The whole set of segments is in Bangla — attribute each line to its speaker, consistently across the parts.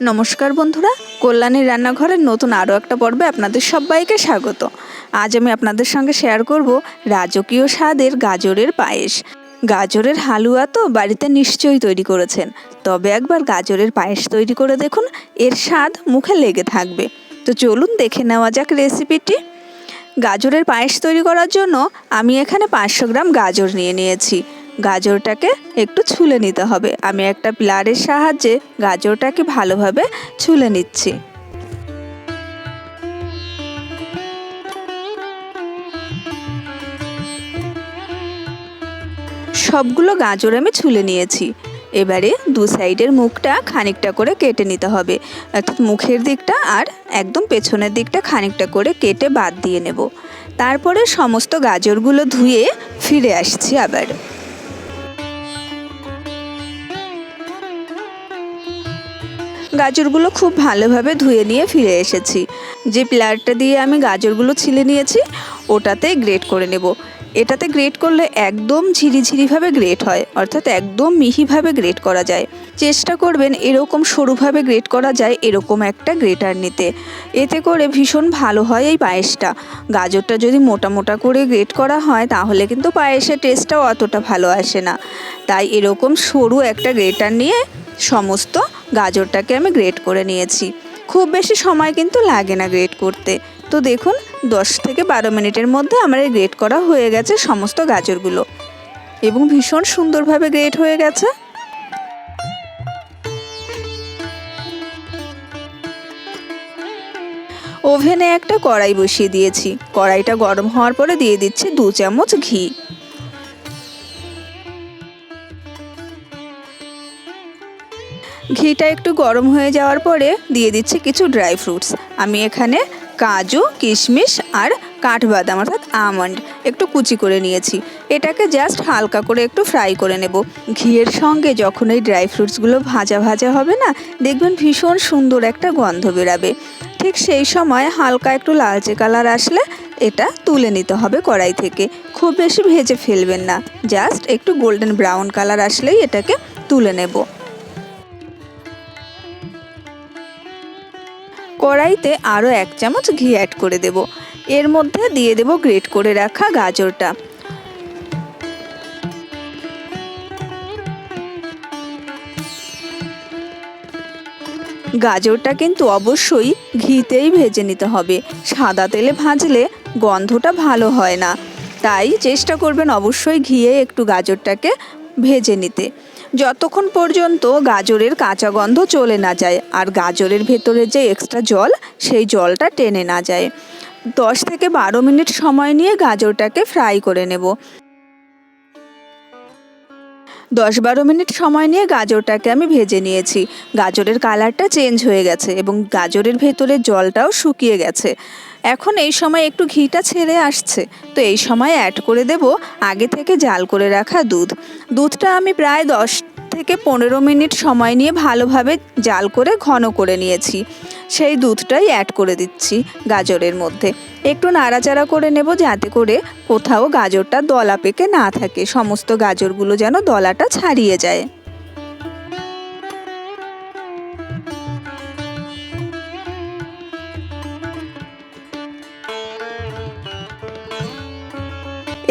Speaker 1: নমস্কার বন্ধুরা, কল্যাণীর রান্নাঘরের নতুন আরও একটা পর্বে আপনাদের সবাইকে স্বাগত। আজ আমি আপনাদের সঙ্গে শেয়ার করব রাজকীয় স্বাদের গাজরের পায়েস। গাজরের হালুয়া তো বাড়িতে নিশ্চয়ই তৈরি করেছেন, তবে একবার গাজরের পায়েস তৈরি করে দেখুন, এর স্বাদ মুখে লেগে থাকবে। তো চলুন দেখে নেওয়া যাক রেসিপিটি গাজরের পায়েস তৈরি করার জন্য আমি এখানে পাঁচশো গ্রাম গাজর নিয়ে নিয়েছি। গাজরটাকে একটু ছুলে নিতে হবে। আমি একটা প্লারের সাহায্যে গাজরটাকে ভালোভাবে ছুলে নিচ্ছি। সবগুলো গাজর আমি ছুলে নিয়েছি। এবারে দু সাইডের মুখটা খানিকটা করে কেটে নিতে হবে। অর্থাৎ মুখের দিকটা আর একদম পেছনের দিকটা খানিকটা করে কেটে বাদ দিয়ে নেব। তারপরে সমস্ত গাজরগুলো ধুয়ে ফিরে আসছি আবার। গাজরগুলো খুব ভালোভাবে ধুয়ে নিয়ে ফিরে এসেছি। যে প্লারটা দিয়ে আমি গাজরগুলো ছিলে নিয়েছি, ওটাতে গ্রেট করে নেব। এটাতে গ্রেট করলে একদম ঝিরিঝিরিভাবে গ্রেট হয়, অর্থাৎ একদম মিহিভাবে গ্রেট করা যায়। চেষ্টা করবেন এরকম সরুভাবে গ্রেট করা যায়, এরকম একটা গ্রেটার নিতে। এতে করে ভীষণ ভালো হয় এই পায়েসটা। গাজরটা যদি মোটা মোটা করে গ্রেট করা হয়, তাহলে কিন্তু পায়েসের টেস্টটাও অতটা ভালো আসে না। তাই এরকম সরু একটা গ্রেটার নিয়ে সমস্ত গাজরটাকে আমি গ্রেট করে নিয়েছি। খুব বেশি সময় কিন্তু লাগে না গ্রেট করতে। তো দেখুন, দশ থেকে বারো মিনিটের মধ্যে আমার এই গ্রেট করা হয়ে গেছে সমস্ত গাজরগুলো। এবং ভীষণ সুন্দরভাবে গ্রেট হয়ে গেছে। ওভেনে একটা কড়াই বসিয়ে দিয়েছি। কড়াইটা গরম হওয়ার পরে দিয়ে দিচ্ছি দু চামচ ঘি। ঘিটা একটু গরম হয়ে যাওয়ার পরে দিয়ে দিচ্ছি কিছু ড্রাই ফ্রুটস। আমি এখানে কাজু, কিশমিশ আর কাঠবাদাম, অর্থাৎ আমন্ড একটু কুচি করে নিয়েছি। এটাকে জাস্ট হালকা করে একটু ফ্রাই করে নেব। ঘিয়ের সঙ্গে যখন এই ড্রাই ফ্রুটসগুলো ভাজা ভাজা হবে না, দেখবেন ভীষণ সুন্দর একটা গন্ধ বেরাবে। ঠিক সেই সময় হালকা একটু লালচে কালার আসলে এটা তুলে নিতে হবে কড়াই থেকে। খুব বেশি ভেজে ফেলবেন না। জাস্ট একটু গোল্ডেন ব্রাউন কালার আসলেই এটাকে তুলে নেব। কড়াইতে আরও এক চামচ ঘি অ্যাড করে দেব। এর মধ্যে দিয়ে দেব গ্রেট করে রাখা গাজরটা। গাজরটা কিন্তু অবশ্যই ঘিতেই ভেজে নিতে হবে। সাদা তেলে ভাজলে গন্ধটা ভালো হয় না। তাই চেষ্টা করবেন অবশ্যই ঘিয়ে একটু গাজরটাকে ভেজে নিতে। যতক্ষণ পর্যন্ত গাজরের কাঁচা গন্ধ চলে না যায় আর গাজরের ভেতরে যে এক্সট্রা জল, সেই জলটা টেনে না যায়। দশ থেকে বারো মিনিট সময় নিয়ে গাজরটাকে ফ্রাই করে নেব। দশ বারো মিনিট সময় নিয়ে গাজরটাকে আমি ভেজে নিয়েছি। গাজরের কালারটা চেঞ্জ হয়ে গেছে এবং গাজরের ভেতরে জলটাও শুকিয়ে গেছে। এখন এই সময় একটু ঘিটা ছেড়ে আসছে। তো এই সময় অ্যাড করে দেব আগে থেকে জাল করে রাখা দুধ। দুধটা আমি প্রায় দশ থেকে পনেরো মিনিট সময় নিয়ে ভালোভাবে জাল করে ঘন করে নিয়েছি। সেই দুধটাই অ্যাড করে দিচ্ছি গাজরের মধ্যে। একটু নাড়াচাড়া করে নেব যাতে করে কোথাও গাজরটা দলা পেকে না থাকে। সমস্ত গাজরগুলো যেন দলাটা ছাড়িয়ে যায়।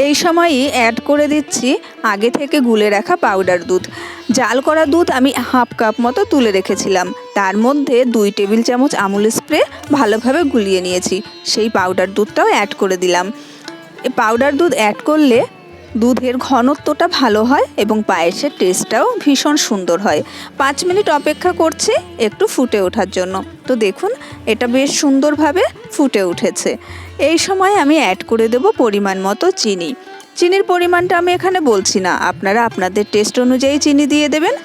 Speaker 1: এই সময়ই অ্যাড করে দিচ্ছি আগে থেকে গুলে রাখা পাউডার দুধ। জাল করা দুধ আমি হাফ কাপ মতো তুলে রেখেছিলাম। তার মধ্যে দুই টেবিল চামচ আমুল স্প্রে ভালোভাবে গুলিয়ে নিয়েছি। সেই পাউডার দুধটাও অ্যাড করে দিলাম। পাউডার দুধ অ্যাড করলে দুধের ঘনত্বটা ভালো হয় এবং পায়েসের টেস্টটাও ভীষণ সুন্দর হয়। পাঁচ মিনিট অপেক্ষা করছি একটু ফুটে ওঠার জন্য। তো দেখুন, এটা বেশ সুন্দরভাবে ফুটে উঠেছে। এই সময় আমি অ্যাড করে দেব পরিমাণ মতো চিনি। চিনির পরিমাণটা আমি এখানে বলছি না। আপনারা আপনাদের টেস্ট অনুযায়ী চিনি দিয়ে দেবেন।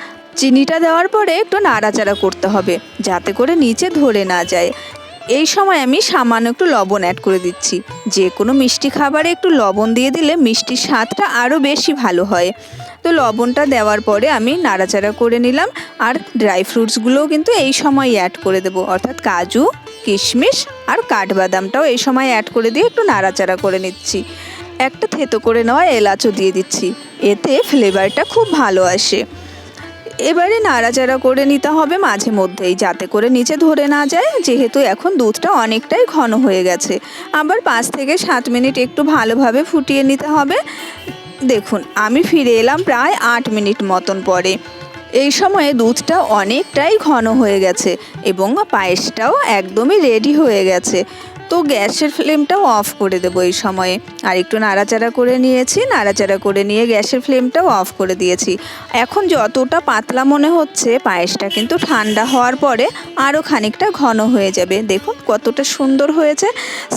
Speaker 1: চিনিটা দেওয়ার পরে একটু নাড়াচাড়া করতে হবে, যাতে করে নিচে ধরে না যায়। এই সময় আমি সামান্য একটু লবণ অ্যাড করে দিচ্ছি। যে কোনো মিষ্টি খাবারে একটু লবণ দিয়ে দিলে মিষ্টির স্বাদটা আরও বেশি ভালো হয়। তো লবণটা দেওয়ার পরে আমি নাড়াচাড়া করে নিলাম আর ড্রাই ফ্রুটসগুলোও কিন্তু এই সময় অ্যাড করে দেবো। অর্থাৎ কাজু, কিশমিশ আর কাঠবাদামটাও এই সময় অ্যাড করে দিয়ে একটু নাড়াচাড়া করে নিচ্ছি। একটা থেতো করে নেওয়া এলাচও দিয়ে দিচ্ছি। এতে ফ্লেভারটা খুব ভালো আসে। এবারে নাড়াচাড়া করে নিতে হবে মাঝে মধ্যেই, যাতে করে নিচে ধরে না যায়, যেহেতু এখন দুধটা অনেকটাই ঘন হয়ে গেছে। আবার পাঁচ থেকে সাত মিনিট একটু ভালোভাবে ফুটিয়ে নিতে হবে। দেখুন, আমি ফিরে এলাম প্রায় আট মিনিট মতন পরে। এই সময়ে দুধটা অনেকটাই ঘন হয়ে গেছে এবং পায়েসটাও একদমই রেডি হয়ে গেছে। তো গ্যাসের ফ্লেমটাও অফ করে দেবো এই সময়ে। আর একটু নাড়াচাড়া করে নিয়েছি, নাড়াচাড়া করে নিয়ে গ্যাসের ফ্লেমটাও অফ করে দিয়েছি। এখন যতটা পাতলা মনে হচ্ছে, পায়েসটা কিন্তু ঠান্ডা হওয়ার পরে আরও খানিকটা ঘন হয়ে যাবে। দেখুন কতটা সুন্দর হয়েছে,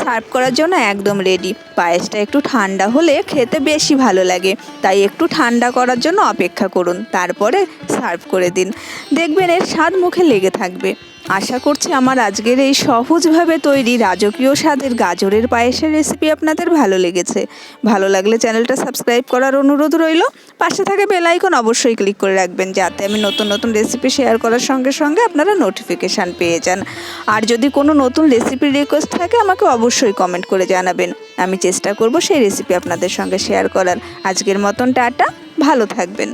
Speaker 1: সার্ভ করার জন্য একদম রেডি। পায়েসটা একটু ঠান্ডা হলে খেতে বেশি ভালো লাগে, তাই একটু ঠান্ডা করার জন্য অপেক্ষা করুন, তারপরে সার্ভ করে দিন। দেখবেন এর স্বাদ মুখে লেগে থাকবে। আশা করছি আমার আজকের এই সহজভাবে তৈরি রাজকীয় স্বাদের গাজরের পায়েসের রেসিপি আপনাদের ভালো লেগেছে। ভালো লাগলে চ্যানেলটা সাবস্ক্রাইব করার অনুরোধ রইল। পাশে থাকা বেল আইকন অবশ্যই ক্লিক করে রাখবেন, যাতে আমি নতুন নতুন রেসিপি শেয়ার করার সঙ্গে সঙ্গে আপনারা নোটিফিকেশান পেয়ে যান। আর যদি কোনো নতুন রেসিপির রিকোয়েস্ট থাকে, আমাকে অবশ্যই কমেন্ট করে জানাবেন। আমি চেষ্টা করব সেই রেসিপি আপনাদের সঙ্গে শেয়ার করার। আজকের মতন টাটা, ভালো থাকবেন।